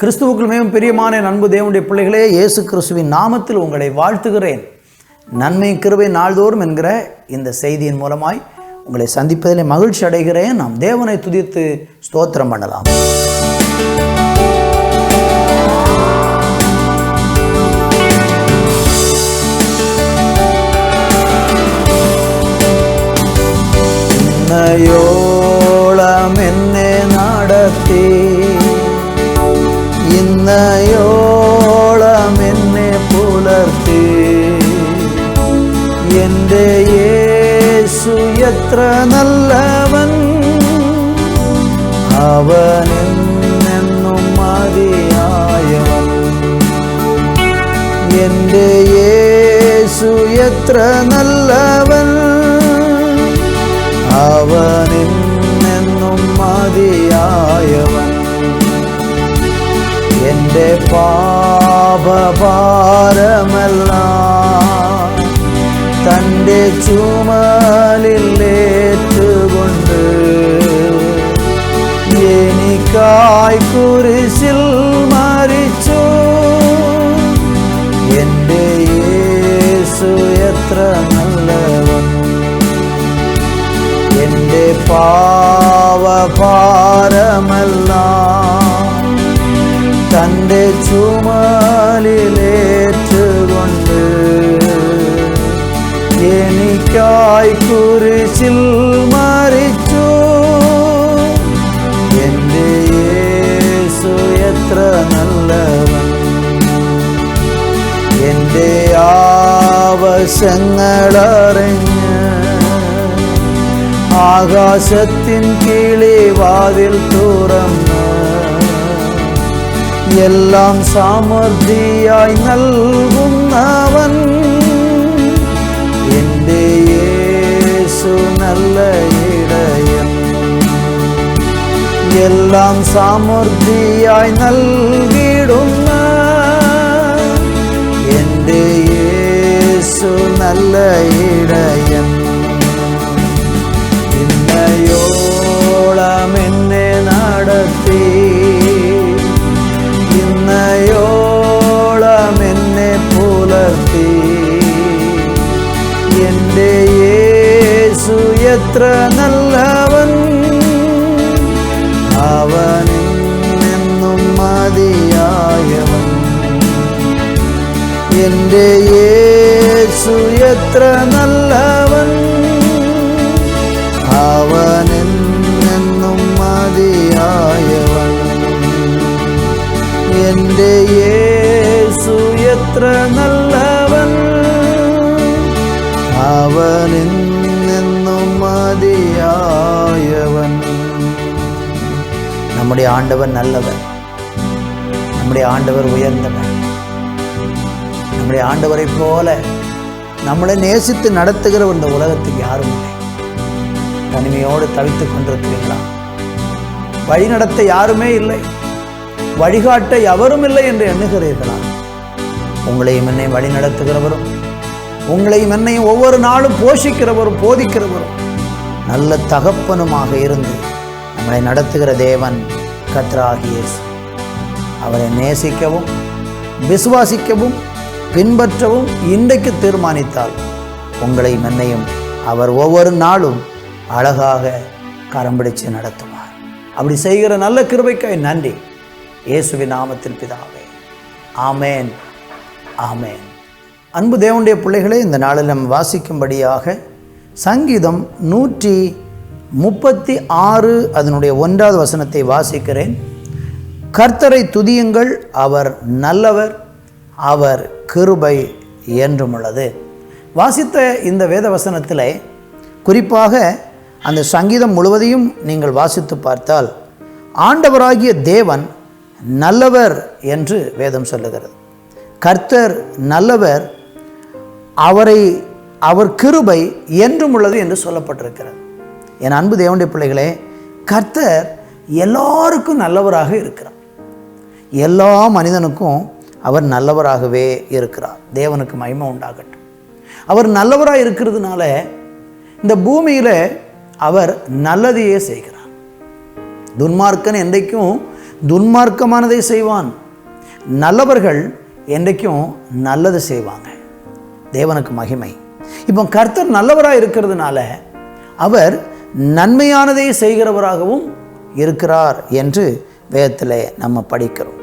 கிறிஸ்துவுக்குள் மிகவும் பிரியமான என் அன்பு தேவனுடைய பிள்ளைகளே இயேசு கிறிஸ்துவின் நாமத்தில் உங்களை வாழ்த்துகிறேன். நன்மை கிருவை நாள்தோறும் என்கிற இந்த செய்தியின் மூலமாய் உங்களை சந்திப்பதில் மகிழ்ச்சி அடைகிறேன். நாம் தேவனை துதித்து ஸ்தோத்திரம் பண்ணலாம். എന്റെ യേശു എത്ര നല്ലവൻ. അവനെന്നും മതിയായവൻ. എന്റെ യേശു എത്ര നല്ലവൻ. അവനെന്നും മതിയായവൻ. എന്റെ പാപഭാരമെല്ലാം തന്റെ ചുമലിലേറ്റുകൊണ്ട് എനിക്കായി കുരിശിൽ മരിച്ചു. എന്റെ യേശു എത്ര നല്ലവൻ. എന്റെ പാവഭാരമല്ല തന്റെ ചുമലിലേറ്റുകൊണ്ട് എനിക്കായി കുരിശിൽ മരിച്ചു. എന്റെ യേശു എത്ര നല്ലവൻ. എന്റെ ആവശ്യങ്ങളറിഞ്ഞ് ആകാശത്തിൻ കീളി വാതിൽ തുറന്ന് എല്ലാം സമൃദ്ധിയായി നൽകുന്നവൻ. എല്ലാം സമൃദ്ധിയായി നൽകിടുന്ന എന്റെ യേശു നല്ല ഇടയൻ. ഇന്നയോളം എന്നെ നടത്തി. ഇന്നയോളം എന്നെ പുലർത്തി. എന്റെ യേശു എത്ര നല്ലവൻ. അവനെന്നും മതിയായവൻ. എന്റെ യേശു എത്ര നല്ലവൻ. അവനെന്നും நம்முடைய ஆண்டவர் நல்லவர். நம்முடைய ஆண்டவர் உயர்ந்தவர். நம்முடைய ஆண்டவரைப் போல நம்மளை நேசித்து நடத்துகிற இந்த உலகத்துக்கு யாரும் இல்லை. தனிமையோடு தவித்துக் கொண்டிருக்கிறீங்களா வழி நடத்த யாருமே இல்லை. வழிகாட்ட எவரும் இல்லை என்று எண்ணுகிறீர்களா? உங்களையும் என்னை வழி நடத்துகிறவரும் உங்களையும் என்னையும் ஒவ்வொரு நாளும் போஷிக்கிறவரும் போதிக்கிறவரும் நல்ல தகப்பனுமாக இருந்து நம்மளை நடத்துகிற தேவன் கத்ராகியேசு அவரை நேசிக்கவும் விசுவாசிக்கவும் பின்பற்றவும் இன்றைக்கு தீர்மானித்தால் உங்களை என்னையும் அவர் ஒவ்வொரு நாளும் அழகாக கரம் பிடிச்சு நடத்துவார். அப்படி செய்கிற நல்ல கிருபைக்காய் நன்றி. இயேசுவின் நாமத்தில் பிதாவே. ஆமேன். ஆமேன். அன்பு தேவனுடைய பிள்ளைகளே இந்த நாளில் நம்ம வாசிக்கும்படியாக சங்கீதம் நூற்றி முப்பத்தி ஆறு அதனுடைய ஒன்றாவது வசனத்தை வாசிக்கிறேன். கர்த்தரை துதியுங்கள் அவர் நல்லவர் அவர் கிருபை என்றும் உள்ளது வாசித்த இந்த வேத வசனத்தில் குறிப்பாக அந்த சங்கீதம் முழுவதையும் நீங்கள் வாசித்து பார்த்தால் ஆண்டவராகிய தேவன் நல்லவர் என்று வேதம் சொல்லுகிறது. கர்த்தர் நல்லவர் அவரை அவர் கிருபை என்றும் உள்ளது என்று சொல்லப்பட்டிருக்கிறது. என் அன்பு தேவனுடைய பிள்ளைகளே கர்த்தர் எல்லாருக்கும் நல்லவராக இருக்கிறார். எல்லா மனிதனுக்கும் அவர் நல்லவராகவே இருக்கிறார். தேவனுக்கு மகிமை உண்டாகட்டும். அவர் நல்லவராக இருக்கிறதுனால இந்த பூமியில் அவர் நல்லதையே செய்கிறார். துன்மார்க்கன் என்றைக்கும் துன்மார்க்கமானதை செய்வான். நல்லவர்கள் என்றைக்கும் நல்லது செய்வாங்க. தேவனுக்கு மகிமை. இப்போ கர்த்தர் நல்லவராக இருக்கிறதுனால அவர் நன்மையானதை செய்கிறவராகவும் இருக்கிறார் என்று வேதத்தில் நம்ம படிக்கிறோம்.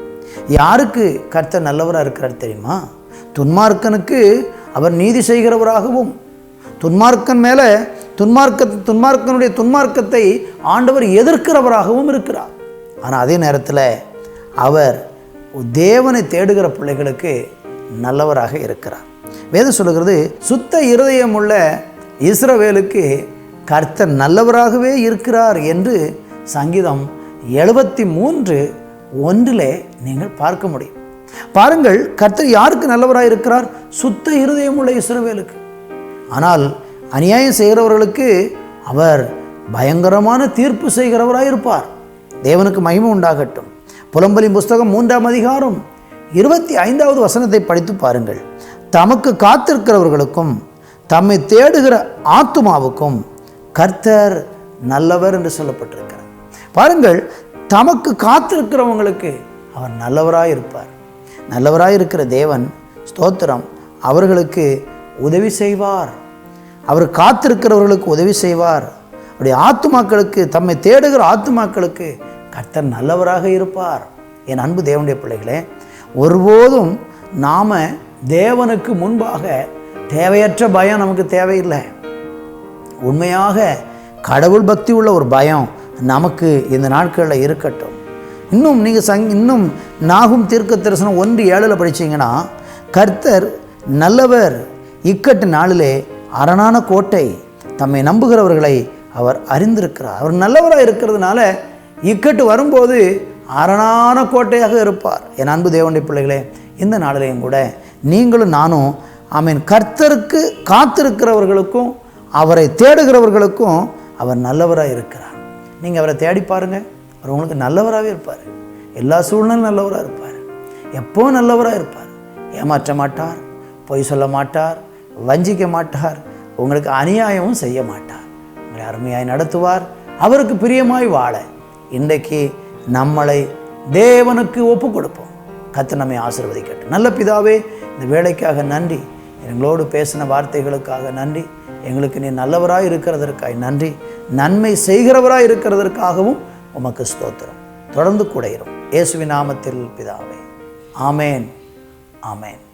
யாருக்கு கர்த்தர் நல்லவராக இருக்கிறார் தெரியுமா? துன்மார்க்கனுக்கு அவர் நீதி செய்கிறவராகவும் துன்மார்க்கன் மேலே துன்மார்க்க துன்மார்க்கனுடைய துன்மார்க்கத்தை ஆண்டவர் எதிர்க்கிறவராகவும் இருக்கிறார். ஆனால் அதே நேரத்தில் அவர் தேவனை தேடுகிற பிள்ளைகளுக்கு நல்லவராக இருக்கிறார். வேதம் சொல்லுகிறது சுத்த இருதயம் உள்ள இஸ்ரவேலுக்கு கர்த்தர் நல்லவராகவே இருக்கிறார் என்று சங்கீதம் எழுபத்தி மூன்று ஒன்றிலே நீங்கள் பார்க்க முடியும். பாருங்கள் கர்த்தர் யாருக்கு நல்லவராக இருக்கிறார்? சுத்த இருதயமுள்ள இஸ்ரவேலுக்கு. ஆனால் அநியாயம் செய்கிறவர்களுக்கு அவர் பயங்கரமான தீர்ப்பு செய்கிறவராக இருப்பார். தேவனுக்கு மகிமை உண்டாகட்டும். புலம்பலின் புஸ்தகம் மூன்றாம் அதிகாரம் இருபத்தி ஐந்தாவது வசனத்தை படித்து பாருங்கள். தமக்கு காத்திருக்கிறவர்களுக்கும் தம்மை தேடுகிற ஆத்துமாவுக்கும் கர்த்தர் நல்லவர் என்று சொல்லப்பட்டிருக்கிறார். பாருங்கள் தமக்கு காத்திருக்கிறவங்களுக்கு அவர் நல்லவராக இருப்பார் நல்லவராக இருக்கிற தேவன் ஸ்தோத்திரம் அவர்களுக்கு உதவி செய்வார். அவர் காத்திருக்கிறவர்களுக்கு உதவி செய்வார். அப்படி ஆத்துமாக்களுக்கு தம்மை தேடுகிற ஆத்துமாக்களுக்கு கர்த்தர் நல்லவராக இருப்பார். என் அன்பு தேவனுடைய பிள்ளைகளே ஒருபோதும் நாம் தேவனுக்கு முன்பாக தேவையற்ற பயம் நமக்கு தேவையில்லை. உண்மையாக கடவுள் பக்தி உள்ள ஒரு பயம் நமக்கு இந்த நாட்களில் இருக்கட்டும். இன்னும் நீங்கள் சங் இன்னும் நாகும் தீர்க்க தரிசனம் ஒன்று ஏழில் படிச்சீங்கன்னா கர்த்தர் நல்லவர் இக்கட்டு நாளிலே அரணான கோட்டை தம்மை நம்புகிறவர்களை அவர் அறிந்திருக்கிறார். அவர் நல்லவராக இருக்கிறதுனால இக்கட்டு வரும்போது அரணான கோட்டையாக இருப்பார். என் அன்பு தேவனுடைய பிள்ளைகளே இந்த நாளிலையும் கூட நீங்களும் நானும் ஆமீன் கர்த்தருக்கு காத்திருக்கிறவர்களுக்கும் அவரை தேடுகிறவர்களுக்கும் அவர் நல்லவராக இருக்கிறார். நீங்கள் அவரை தேடி பாருங்கள் அவர் உங்களுக்கு நல்லவராகவே இருப்பார். எல்லா சூழ்நிலும் நல்லவராக இருப்பார். எப்போ நல்லவராக இருப்பார்? ஏமாற்ற மாட்டார் பொய் சொல்ல மாட்டார் வஞ்சிக்க மாட்டார் உங்களுக்கு அநியாயமும் செய்ய மாட்டார். உங்களை அருமையாய் நடத்துவார். அவருக்கு பிரியமாய் வாழ. இன்றைக்கு நம்மளை தேவனுக்கு ஒப்பு கொடுப்போம் கத்து நம்மை ஆசிர்வதிக்கட்டும். நல்ல பிதாவே இந்த வேலைக்காக நன்றி. எங்களோடு பேசின வார்த்தைகளுக்காக நன்றி. எங்களுக்கு நீ நல்லவராக இருக்கிறதற்காய் நன்றி. நன்மை செய்கிறவராக இருக்கிறதற்காகவும் உமக்கு ஸ்தோத்திரம். தொடர்ந்து கூட இரும் இயேசுவின் நாமத்தில் பிதாவே. ஆமேன். ஆமேன்.